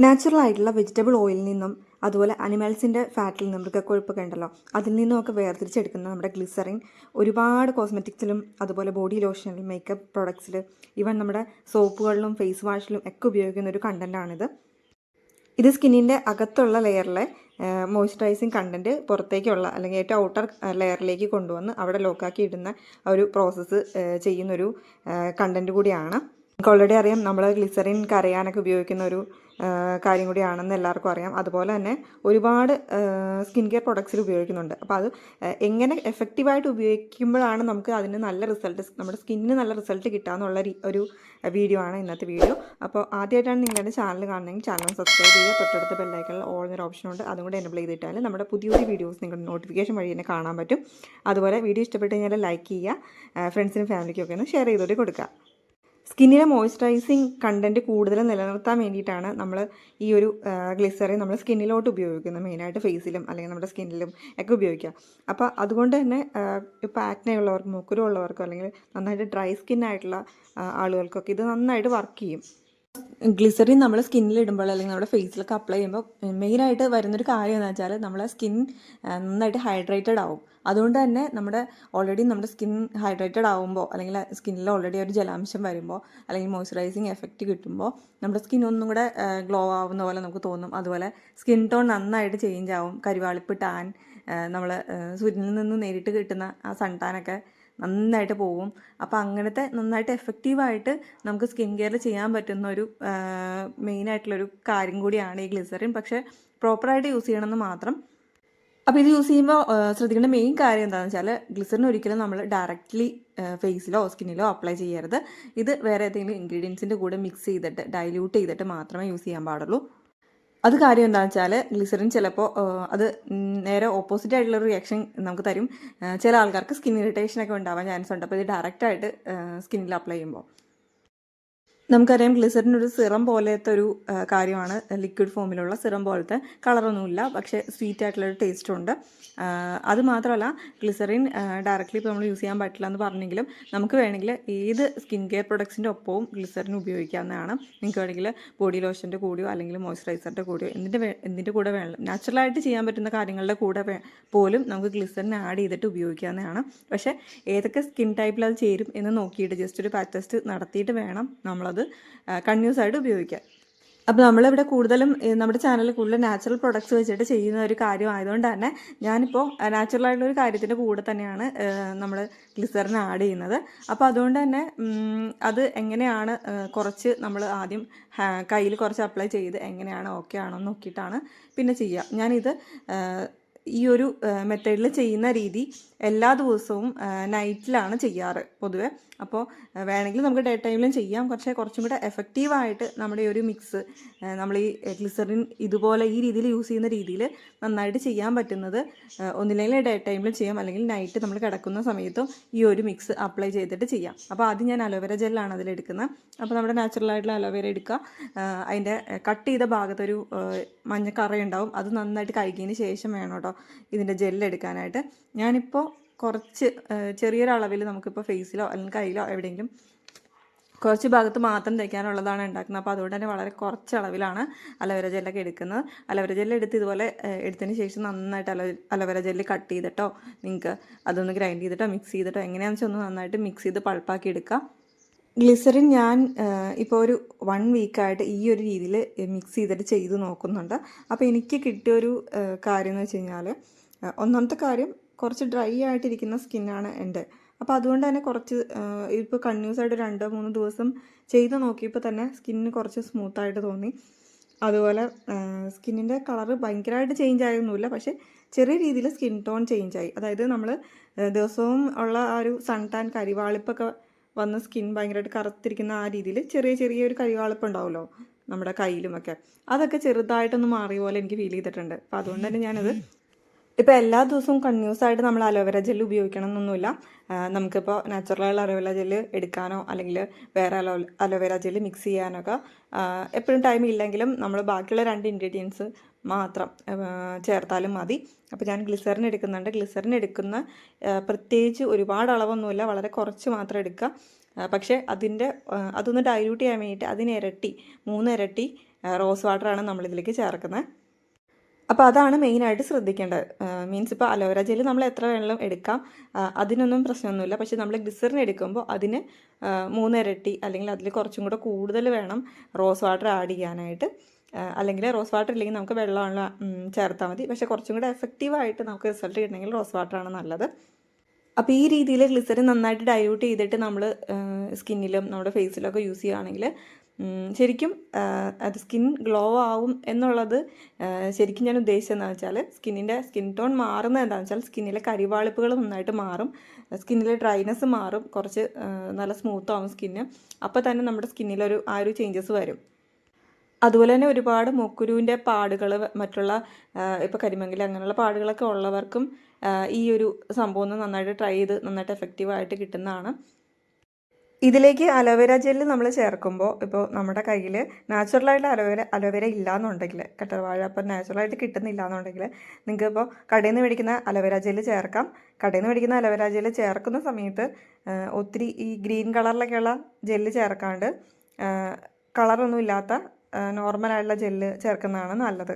Natural ആയിട്ടുള്ള vegetable ഓയിലിൽ നിന്നും അതുപോലെ അനിമൽസിന്റെ ഫാറ്റിൽ നിന്നും മൃഗക്കൊഴുപ്പൊക്കെ ഉണ്ടല്ലോ അതിൽ നിന്നുമൊക്കെ വേർതിരിച്ചെടുക്കുന്ന നമ്മുടെ ഗ്ലിസറിൻ ഒരുപാട് കോസ്മെറ്റിക്സിലും അതുപോലെ ബോഡി ലോഷനിലും മേക്കപ്പ് പ്രോഡക്ട്സിൽ ഈവൻ നമ്മുടെ സോപ്പുകളിലും ഫേസ് വാഷിലും ഒക്കെ ഉപയോഗിക്കുന്ന ഒരു കണ്ടന്റാണിത്. ഇത് സ്കിന്നിന്റെ അകത്തുള്ള ലെയറിലെ മോയ്സ്ചറൈസിങ് കണ്ടന്റ് പുറത്തേക്കുള്ള അല്ലെങ്കിൽ ഏറ്റവും ഔട്ടർ ലെയറിലേക്ക് കൊണ്ടുവന്ന് അവിടെ ലോക്കാക്കി ഇടുന്ന ഒരു പ്രോസസ്സ് ചെയ്യുന്നൊരു കണ്ടന്റ് കൂടിയാണ്. നമുക്ക് ഓൾറെഡി അറിയാം നമ്മൾ ഗ്ലിസറിൻ കരയാനൊക്കെ ഉപയോഗിക്കുന്ന ഒരു കാര്യം കൂടിയാണെന്ന് എല്ലാവർക്കും അറിയാം. അതുപോലെ തന്നെ ഒരുപാട് സ്കിൻ കെയർ പ്രൊഡക്ട്സിൽ ഉപയോഗിക്കുന്നുണ്ട്. അപ്പോൾ അത് എങ്ങനെ എഫക്റ്റീവായിട്ട് ഉപയോഗിക്കുമ്പോഴാണ് നമുക്ക് അതിന് നല്ല റിസൾട്ട് നമ്മുടെ സ്കിന്നിന് നല്ല റിസൾട്ട് കിട്ടാമെന്നുള്ള ഒരു വീഡിയോ ആണ് ഇന്നത്തെ വീഡിയോ അപ്പോൾ ആദ്യമായിട്ടാണ് നിങ്ങളുടെ ചാനൽ കാണണമെങ്കിൽ ചാനൽ സബ്സ്ക്രൈബ് ചെയ്യുക. തൊട്ടടുത്ത ബെല്ലൈക്കണിൽ ഓൾ എന്നൊരു ഓപ്ഷൻ ഉണ്ട്. അതും കൂടെ എനബിൾ ചെയ്തിട്ടാൽ നമ്മുടെ പുതിയ പുതിയ വീഡിയോസ് നിങ്ങളുടെ നോട്ടിഫിക്കേഷൻ വഴി തന്നെ കാണാൻ പറ്റും. അതുപോലെ വീഡിയോ ഇഷ്ടപ്പെട്ട് കഴിഞ്ഞാൽ ലൈക്ക് ചെയ്യുക. ഫ്രണ്ട്സിനും ഫാമിലിക്കും ഒക്കെ ഒന്ന് ഷെയർ ചെയ്തോട്ട് കൊടുക്കുക. സ്കിന്നിലെ മോയ്സ്ചറൈസിങ് കണ്ടന്റ് കൂടുതൽ നിലനിർത്താൻ വേണ്ടിയിട്ടാണ് നമ്മൾ ഈ ഒരു ഗ്ലിസറിൻ നമ്മൾ സ്കിന്നിലോട്ട് ഉപയോഗിക്കുന്നത്. മെയിനായിട്ട് ഫേസിലും അല്ലെങ്കിൽ നമ്മുടെ സ്കിന്നിലും ഒക്കെ ഉപയോഗിക്കുക. അപ്പോൾ അതുകൊണ്ട് തന്നെ ഇപ്പോൾ ആക്നെ ഉള്ളവർക്ക് മുക്കുരു അല്ലെങ്കിൽ നന്നായിട്ട് ഡ്രൈ സ്കിൻ ആയിട്ടുള്ള ആളുകൾക്കൊക്കെ ഇത് നന്നായിട്ട് വർക്ക് ചെയ്യും. ഗ്ലിസറിൻ നമ്മൾ സ്കിന്നിൽ ഇടുമ്പോൾ അല്ലെങ്കിൽ നമ്മുടെ ഫേസിലൊക്കെ അപ്ലൈ ചെയ്യുമ്പോൾ മെയിനായിട്ട് വരുന്നൊരു കാര്യം എന്ന് വെച്ചാൽ നമ്മളെ സ്കിൻ നന്നായിട്ട് ഹൈഡ്രേറ്റഡ് ആവും. അതുകൊണ്ട് തന്നെ നമ്മുടെ ഓൾറെഡി നമ്മുടെ സ്കിൻ ഹൈഡ്രേറ്റഡ് ആവുമ്പോൾ അല്ലെങ്കിൽ സ്കിന്നിൽ ഓൾറെഡി ഒരു ജലാംശം വരുമ്പോൾ അല്ലെങ്കിൽ മോയ്സ്ചറൈസിങ് എഫക്റ്റ് കിട്ടുമ്പോൾ നമ്മുടെ സ്കിൻ ഒന്നും കൂടെ ഗ്ലോ ആവുന്ന പോലെ നമുക്ക് തോന്നും. അതുപോലെ സ്കിൻ ടോൺ നന്നായിട്ട് ചേഞ്ച് ആവും. കരിവാളിപ്പ് ടാൻ നമ്മൾ സൂര്യനിൽ നിന്ന് നേരിട്ട് കിട്ടുന്ന ആ സൺ ടാനൊക്കെ നന്നായിട്ട് പോവും. അപ്പോൾ അങ്ങനത്തെ നന്നായിട്ട് എഫക്റ്റീവായിട്ട് നമുക്ക് സ്കിൻ കെയറിൽ ചെയ്യാൻ പറ്റുന്ന ഒരു മെയിനായിട്ടുള്ളൊരു കാര്യം കൂടിയാണ് ഈ ഗ്ലിസറിൻ പക്ഷേ പ്രോപ്പറായിട്ട് യൂസ് ചെയ്യണമെന്ന് മാത്രം. അപ്പോൾ ഇത് യൂസ് ചെയ്യുമ്പോൾ ശ്രദ്ധിക്കേണ്ട മെയിൻ കാര്യം എന്താണെന്ന് വെച്ചാൽ ഗ്ലിസറിൻ ഒരിക്കലും നമ്മൾ ഡയറക്റ്റ്ലി ഫേസിലോ സ്കിന്നിലോ അപ്ലൈ ചെയ്യരുത്. ഇത് വേറെ ഏതെങ്കിലും ഇൻഗ്രീഡിയൻസിന്റെ കൂടെ മിക്സ് ചെയ്തിട്ട് ഡൈല്യൂട്ട് ചെയ്തിട്ട് മാത്രമേ യൂസ് ചെയ്യാൻ പാടുള്ളൂ. അത് കാര്യം എന്താണെന്ന് വെച്ചാൽ ഗ്ലിസറിൻ ചിലപ്പോൾ അത് നേരെ ഓപ്പോസിറ്റ് ആയിട്ടുള്ള റിയാക്ഷൻ നമുക്ക് തരും. ചില ആൾക്കാർക്ക് സ്കിൻ ഇറിറ്റേഷൻ ഒക്കെ ഉണ്ടാവാൻ ചാൻസ് ഉണ്ട്. അപ്പോൾ ഇത് ഡയറക്റ്റായിട്ട് സ്കിന്നിൽ അപ്ലൈ ചെയ്യുമ്പോൾ നമുക്കറിയാം ഗ്ലിസറിൻ ഒരു സിറം പോലത്തെ ഒരു കാര്യമാണ്. ലിക്വിഡ് ഫോമിലുള്ള സിറം പോലത്തെ കളറൊന്നുമില്ല പക്ഷേ സ്വീറ്റ് ആയിട്ടുള്ളൊരു ടേസ്റ്റ് ഉണ്ട്. അത് മാത്രമല്ല ഗ്ലിസറിൻ ഡയറക്റ്റ്ലി ഇപ്പോൾ നമ്മൾ യൂസ് ചെയ്യാൻ പറ്റില്ല എന്ന് പറഞ്ഞെങ്കിലും നമുക്ക് വേണമെങ്കിൽ ഏത് സ്കിൻ കെയർ പ്രൊഡക്ട്സിന്റെ ഒപ്പവും ഗ്ലിസറിൻ ഉപയോഗിക്കാവുന്നതാണ്. നിങ്ങൾക്ക് വേണമെങ്കിൽ ബോഡി ലോഷന്റെ കൂടെയോ അല്ലെങ്കിൽ മോയ്സ്ചറൈസറിന്റെ കൂടെയോ എന്തിന്റെ എന്തിന്റെ കൂടെ വേണം നാച്ചുറലായിട്ട് ചെയ്യാൻ പറ്റുന്ന കാര്യങ്ങളുടെ കൂടെ പോലും നമുക്ക് ഗ്ലിസറിൻ ആഡ് ചെയ്തിട്ട് ഉപയോഗിക്കാവുന്നതാണ്. പക്ഷേ ഏതൊക്കെ സ്കിൻ ടൈപ്പിൽ അത് ചേരും എന്ന് നോക്കിയിട്ട് ജസ്റ്റ് ഒരു പാറ്റ് ടെസ്റ്റ് നടത്തിയിട്ട് വേണം നമ്മളത് കണ്ടിന്യൂസ് ആയിട്ട് ഉപയോഗിക്കാം. അപ്പോൾ നമ്മളിവിടെ കൂടുതലും നമ്മുടെ ചാനലിൽ കൂടുതൽ നാച്ചുറൽ പ്രൊഡക്ട്സ് വെച്ചിട്ട് ചെയ്യുന്ന ഒരു കാര്യം ആയതുകൊണ്ട് തന്നെ ഞാനിപ്പോൾ നാച്ചുറൽ ആയിട്ടുള്ള ഒരു കാര്യത്തിന്റെ കൂടെ തന്നെയാണ് നമ്മൾ ഗ്ലിസറിൻ ആഡ് ചെയ്യുന്നത്. അപ്പോൾ അതുകൊണ്ട് തന്നെ അത് എങ്ങനെയാണ് കുറച്ച് നമ്മൾ ആദ്യം കയ്യിൽ കുറച്ച് അപ്ലൈ ചെയ്ത് എങ്ങനെയാണ് ഓക്കെ ആണോ നോക്കിയിട്ടാണ് പിന്നെ ചെയ്യുക ഞാനിത് ഈ ഒരു മെത്തേഡിൽ ചെയ്യുന്ന രീതി എല്ലാ ദിവസവും നൈറ്റിലാണ് ചെയ്യാറ് പൊതുവെ. അപ്പോൾ വേണമെങ്കിൽ നമുക്ക് ഡേ ടൈമിലും ചെയ്യാം. പക്ഷേ കുറച്ചും കൂടെ എഫക്റ്റീവായിട്ട് നമ്മുടെ ഒരു മിക്സ് നമ്മൾ ഈ ഗ്ലിസറിൻ ഇതുപോലെ ഈ രീതിയിൽ യൂസ് ചെയ്യുന്ന രീതിയിൽ നന്നായിട്ട് ചെയ്യാൻ പറ്റുന്നത് ഒന്നില്ലെങ്കിൽ ഡേ ടൈമിലും ചെയ്യാം. അല്ലെങ്കിൽ നൈറ്റ് നമ്മൾ കിടക്കുന്ന സമയത്തും ഈ ഒരു മിക്സ് അപ്ലൈ ചെയ്തിട്ട് ചെയ്യാം. അപ്പോൾ ആദ്യം ഞാൻ അലോവേര ജെല്ലാണ് അതിലെടുക്കുന്നത് അപ്പോൾ നമ്മുടെ നാച്ചുറൽ ആയിട്ടുള്ള അലോവേര എടുക്കുക. അതിന്റെ കട്ട് ചെയ്ത ഭാഗത്തൊരു മഞ്ഞക്കറയുണ്ടാവും അത് നന്നായിട്ട് കഴുകിയതിന് ശേഷം വേണം കേട്ടോ ഇതിന്റെ ജെല്ലെടുക്കാനായിട്ട് ഞാനിപ്പോൾ കുറച്ച് ചെറിയൊരളവിൽ നമുക്കിപ്പോൾ ഫേസിലോ അല്ലെങ്കിൽ കയ്യിലോ എവിടെയെങ്കിലും കുറച്ച് ഭാഗത്ത് മാത്രം തേക്കാനുള്ളതാണ് ഉണ്ടാക്കുന്നത്. അപ്പോൾ അതുകൊണ്ട് തന്നെ വളരെ കുറച്ച് അളവിലാണ് അലവര ജെല്ലൊക്കെ എടുക്കുന്നത്. അലവര ജെല്ല് എടുത്ത് ഇതുപോലെ എടുത്തതിന് ശേഷം നന്നായിട്ട് അല അലവര ജെല്ല് കട്ട് ചെയ്തിട്ടോ നിങ്ങൾക്ക് അതൊന്ന് ഗ്രൈൻഡ് ചെയ്തിട്ടോ മിക്സ് ചെയ്തിട്ടോ എങ്ങനെയാണെന്ന് വെച്ചാൽ ഒന്ന് നന്നായിട്ട് മിക്സ് ചെയ്ത് പൾപ്പാക്കി എടുക്കുക. ഗ്ലിസറിൻ ഞാൻ ഇപ്പോൾ ഒരു വൺ വീക്കായിട്ട് ഈ ഒരു രീതിയിൽ മിക്സ് ചെയ്തിട്ട് ചെയ്ത് നോക്കുന്നുണ്ട്. അപ്പോൾ എനിക്ക് കിട്ടിയൊരു കാര്യം എന്ന് വെച്ച് കഴിഞ്ഞാൽ ഒന്നാമത്തെ കാര്യം കുറച്ച് ഡ്രൈ ആയിട്ടിരിക്കുന്ന സ്കിന്നാണ് എന്റെ. അപ്പോൾ അതുകൊണ്ട് തന്നെ കുറച്ച് ഇപ്പോൾ കണ്ടിന്യൂസ് ആയിട്ട് രണ്ടോ മൂന്ന് ദിവസം ചെയ്ത് നോക്കിയപ്പോൾ തന്നെ സ്കിന്നിന് കുറച്ച് സ്മൂത്തായിട്ട് തോന്നി. അതുപോലെ സ്കിന്നിന്റെ കളറ് ഭയങ്കരമായിട്ട് ചേഞ്ച് ആയൊന്നുമില്ല. പക്ഷേ ചെറിയ രീതിയിൽ സ്കിൻ ടോൺ ചേഞ്ച് ആയി. അതായത് നമ്മൾ ദിവസവും ഉള്ള ആ ഒരു സൺ ടാൻ കരിവാളിപ്പൊക്കെ വന്ന് സ്കിൻ ഭയങ്കരമായിട്ട് കറുത്തിരിക്കുന്ന ആ രീതിയിൽ ചെറിയ ചെറിയ ഒരു കരിവാളിപ്പ് ഉണ്ടാവുമല്ലോ നമ്മുടെ കയ്യിലുമൊക്കെ. അതൊക്കെ ചെറുതായിട്ടൊന്ന് മാറിയ പോലെ എനിക്ക് ഫീൽ ചെയ്തിട്ടുണ്ട്. അപ്പോൾ അതുകൊണ്ട് തന്നെ ഞാനത് ഇപ്പോൾ എല്ലാ ദിവസവും കണ്ടിന്യൂസ് ആയിട്ട് നമ്മൾ അലോവേര ജെൽ ഉപയോഗിക്കണം എന്നൊന്നുമില്ല നമുക്കിപ്പോൾ നാച്ചുറലായുള്ള അലോവേര ജെൽ എടുക്കാനോ അല്ലെങ്കിൽ വേറെ അലോ അലോവേര ജെൽ മിക്സ് ചെയ്യാനൊക്കെ എപ്പോഴും ടൈം ഇല്ലെങ്കിലും നമ്മൾ ബാക്കിയുള്ള രണ്ട് ഇൻഗ്രീഡിയൻസ് മാത്രം ചേർത്താലും മതി. അപ്പോൾ ഞാൻ ഗ്ലിസറിൻ എടുക്കുന്നുണ്ട്. ഗ്ലിസറിൻ എടുക്കുന്ന പ്രത്യേകിച്ച് ഒരുപാട് അളവൊന്നുമില്ല. വളരെ കുറച്ച് മാത്രം എടുക്കുക. പക്ഷേ അതിന്റെ അതൊന്ന് ഡൈല്യൂട്ട് ചെയ്യാൻ വേണ്ടിയിട്ട് അതിന് ഇരട്ടി മൂന്ന് ഇരട്ടി റോസ് വാട്ടറാണ് നമ്മളിതിലേക്ക് ചേർക്കുന്നത്. അപ്പോൾ അതാണ് മെയിനായിട്ട് ശ്രദ്ധിക്കേണ്ടത്. മീൻസ് ഇപ്പോൾ അലോവേര ജെൽ നമ്മൾ എത്ര വേണമെങ്കിലും എടുക്കാം. അതിനൊന്നും പ്രശ്നമൊന്നുമില്ല. പക്ഷേ നമ്മൾ ഗ്ലിസറിൻ എടുക്കുമ്പോൾ അതിന് മൂന്നിരട്ടി അല്ലെങ്കിൽ അതിൽ കുറച്ചും കൂടെ കൂടുതൽ വേണം റോസ് വാട്ടർ ആഡ് ചെയ്യാനായിട്ട്. അല്ലെങ്കിൽ റോസ് വാട്ടർ ഇല്ലെങ്കിൽ നമുക്ക് വെള്ളമുള്ള ചേർത്താൽ മതി. പക്ഷേ കുറച്ചും കൂടെ എഫക്റ്റീവായിട്ട് നമുക്ക് റിസൾട്ട് കിട്ടണമെങ്കിൽ റോസ് വാട്ടറാണ് നല്ലത്. അപ്പോൾ ഈ രീതിയിൽ ഗ്ലിസറിൻ നന്നായിട്ട് ഡൈല്യൂട്ട് ചെയ്തിട്ട് നമ്മൾ സ്കിന്നിലും നമ്മുടെ ഫേസിലൊക്കെ യൂസ് ചെയ്യുകയാണെങ്കിൽ ശരിക്കും അത് സ്കിൻ ഗ്ലോ ആവും എന്നുള്ളത് ശരിക്കും ഞാൻ ഉദ്ദേശിച്ചത് എന്താണെന്ന് വെച്ചാൽ സ്കിന്നിന്റെ സ്കിൻ ടോൺ മാറുന്നത് എന്താണെന്ന് വെച്ചാൽ സ്കിന്നിലെ കരിവാളിപ്പുകൾ നന്നായിട്ട് മാറും സ്കിന്നിലെ ഡ്രൈനെസ് മാറും കുറച്ച് നല്ല സ്മൂത്ത് ആവും സ്കിന്ന് അപ്പോൾ തന്നെ നമ്മുടെ സ്കിന്നിലൊരു ആ ഒരു ചേഞ്ചസ് വരും. അതുപോലെ തന്നെ ഒരുപാട് മുക്കുരുവിന്റെ പാടുകൾ മറ്റുള്ള ഇപ്പോൾ കരിമങ്കിൽ അങ്ങനെയുള്ള പാടുകളൊക്കെ ഉള്ളവർക്കും ഈ ഒരു സംഭവം നന്നായിട്ട് ട്രൈ ചെയ്ത് നന്നായിട്ട് എഫക്റ്റീവായിട്ട് കിട്ടുന്നതാണ്. ഇതിലേക്ക് അലോവേര ജെല്ല് നമ്മൾ ചേർക്കുമ്പോൾ ഇപ്പോൾ നമ്മുടെ കയ്യിൽ നാച്ചുറലായിട്ട് അലോവേര അലോവേര ഇല്ലയെന്നുണ്ടെങ്കിൽ കട്ടർവാഴ അപ്പം നാച്ചുറലായിട്ട് കിട്ടുന്നില്ല എന്നുണ്ടെങ്കിൽ നിങ്ങൾക്ക് ഇപ്പോൾ കടയിൽ നിന്ന് മേടിക്കുന്ന അലോവേര ജെല്ല് ചേർക്കാം. കടയിൽ നിന്ന് മേടിക്കുന്ന അലോവേര ജെല്ല് ചേർക്കുന്ന സമയത്ത് ഒത്തിരി ഈ ഗ്രീൻ കളറിലൊക്കെയുള്ള ജെല്ല് ചേർക്കാണ്ട് കളറൊന്നും ഇല്ലാത്ത നോർമലായിട്ടുള്ള ജെല്ല് ചേർക്കുന്നതാണ് നല്ലത്.